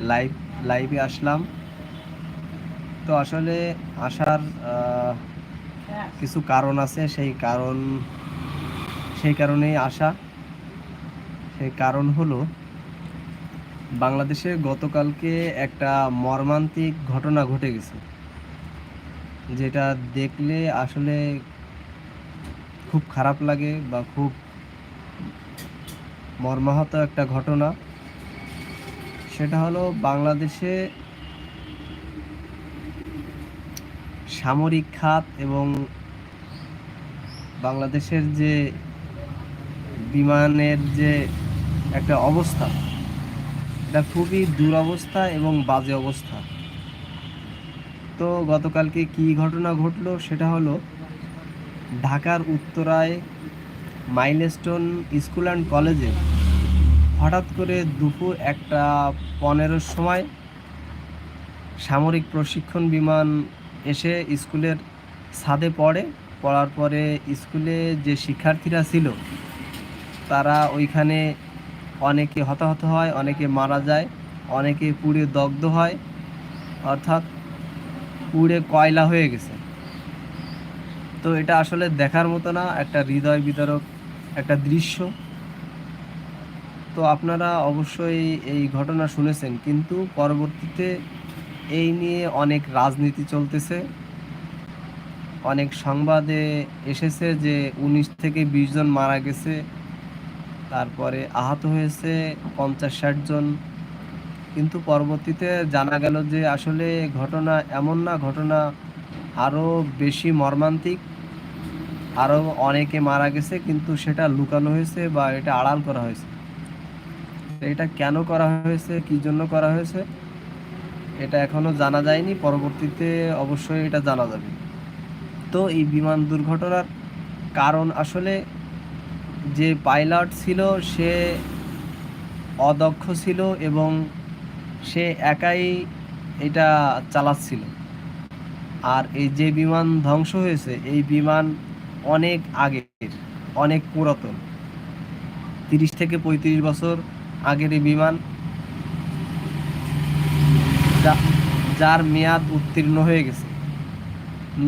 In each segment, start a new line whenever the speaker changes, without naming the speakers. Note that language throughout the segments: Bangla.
লাইভ লাইভে আসলাম। তো আসলে আসার কিছু কারণ আছে, সেই কারণ, সেই কারণেই আসা। সেই কারণ হলো, বাংলাদেশে গতকালকে একটা মর্মান্তিক ঘটনা ঘটে গেছে। যেটা দেখলে আসলে খুব খারাপ লাগে বা খুব মর্মাহত একটা ঘটনা। সেটা হলো বাংলাদেশে সামরিক খাত এবং বাংলাদেশের যে বিমানের যে একটা অবস্থা, এটা খুবই দুরবস্থা এবং বাজে অবস্থা। তো গতকালকে কি ঘটনা ঘটলো সেটা হলো ঢাকার উত্তরায় মাইলস্টোন স্কুল অ্যান্ড কলেজে হঠাৎ করে দুপুর একটা পনেরোর সময় সামরিক প্রশিক্ষণ বিমান এসে স্কুলের ছাদে পড়ে। পড়ার পরে স্কুলে যে শিক্ষার্থীরা ছিল, তারা ওইখানে অনেকে হতাহত হয়, অনেকে মারা যায়, অনেকে পুড়ে দগ্ধ হয়, অর্থাৎ পুড়ে কয়লা হয়ে গেছে। তো এটা আসলে দেখার মতো না, একটা হৃদয় বিতরক একটা দৃশ্য। তো আপনারা অবশ্যই এই ঘটনা শুনেছেন, কিন্তু পরবর্তীতে এই নিয়ে অনেক রাজনীতি চলতেছে। অনেক সংবাদে এসেছে যে উনিশ থেকে বিশ জন মারা গেছে, তারপরে আহত হয়েছে পঞ্চাশ ষাট জন। কিন্তু পরবর্তীতে জানা গেল যে আসলে ঘটনা এমন না, ঘটনা আরও বেশি মর্মান্তিক। আরও অনেকে মারা গেছে, কিন্তু সেটা লুকানো হয়েছে বা এটা আড়াল করা হয়েছে। এটা কেন করা হয়েছে, কি জন্য করা হয়েছে, এটা এখনও জানা যায়নি। পরবর্তীতে অবশ্যই এটা জানা যাবে। তো এই বিমান দুর্ঘটনার কারণ আসলে যে পাইলট ছিল, সে অদক্ষ ছিল এবং সে একাই এটা চালাচ্ছিল। আর এই যে বিমান ধ্বংস হয়েছে, এই বিমান অনেক আগের, অনেক পুরাতন। তিরিশ থেকে পঁয়ত্রিশ বছর আগের বিমান। যার মেয়াদ উত্তীর্ণ হয়ে গেছে।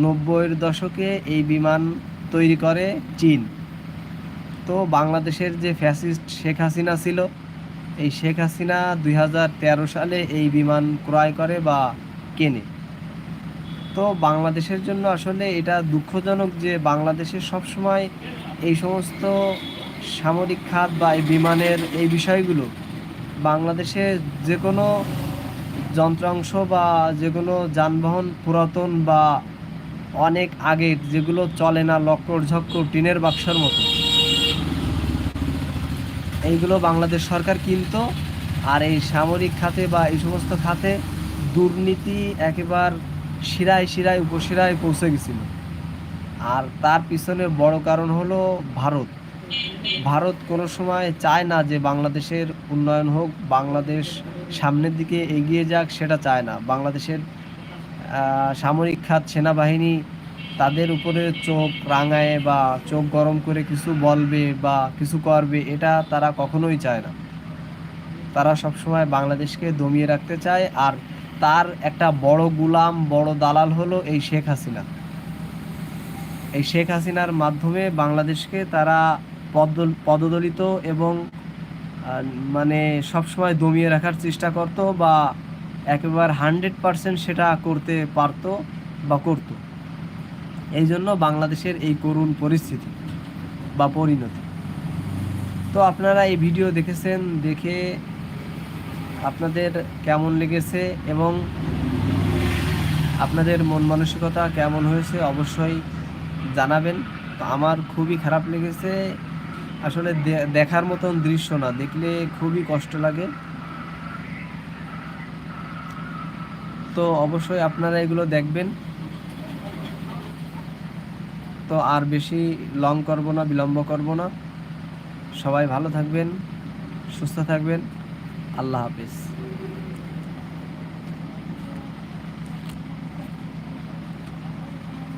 নব্বইয়ের দশকে এই বিমান তৈরি করে চীন। তো বাংলাদেশের যে ফ্যাসিস্ট শেখ হাসিনা ছিল, এই শেখ হাসিনা দুই হাজার তেরো সালে এই বিমান ক্রয় করে বা কেনে। তো বাংলাদেশের জন্য আসলে এটা দুঃখজনক যে বাংলাদেশে সবসময় এই সমস্ত সামরিক খাত বা এই বিমানের এই বিষয়গুলো, বাংলাদেশে যে কোনো যন্ত্রাংশ বা যে কোনো যানবাহন পুরাতন বা অনেক আগের যেগুলো চলে না লক্কর ঝক্কর টিনের বাক্সর মতো। এইগুলো বাংলাদেশ সরকার কিনতো, আর এই সামরিক খাতে বা এই সমস্ত খাতে দুর্নীতি একেবার শিরায় শিরায় উপশিরায় পৌঁছে গেছিল। আর তার পিছনে বড় কারণ হলো ভারত। ভারত কোনো সময় চায় না যে বাংলাদেশের উন্নয়ন হোক, বাংলাদেশ সামনের দিকে এগিয়ে যাক সেটা চায় না। বাংলাদেশের সামরিক খাত, সেনাবাহিনী তাদের উপরে চোখ রাঙায় বা চোখ গরম করে কিছু বলবে বা কিছু করবে, এটা তারা কখনোই চায় না। তারা সবসময় বাংলাদেশকে দমিয়ে রাখতে চায় আর তার একটা বড় গুলাম, বড় দালাল হলো এই শেখ হাসিনা। এই শেখ হাসিনার মাধ্যমে বাংলাদেশকে তারা পদ পদদলিত এবং মানে সবসময় দমিয়ে রাখার চেষ্টা করতো বা একেবারে হান্ড্রেড পারসেন্ট সেটা করতে পারতো বা করতো। এই জন্য বাংলাদেশের এই করুণ পরিস্থিতি বা পরিণতি। তো আপনারা এই ভিডিও দেখেছেন, দেখে আপনাদের কেমন লেগেছে এবং আপনাদের মন মানসিকতা কেমন হয়েছে অবশ্যই জানাবেন। আমার খুবই খারাপ লেগেছে আসলে দেখার মতন দৃশ্য না, দেখলে খুবই কষ্ট লাগে। তো অবশ্যই আপনারা এগুলো দেখবেন। তো আর বেশি লং করব না, বিলম্ব করব না। সবাই ভালো থাকবেন, সুস্থ থাকবেন। আল্লাহ হাফিজ।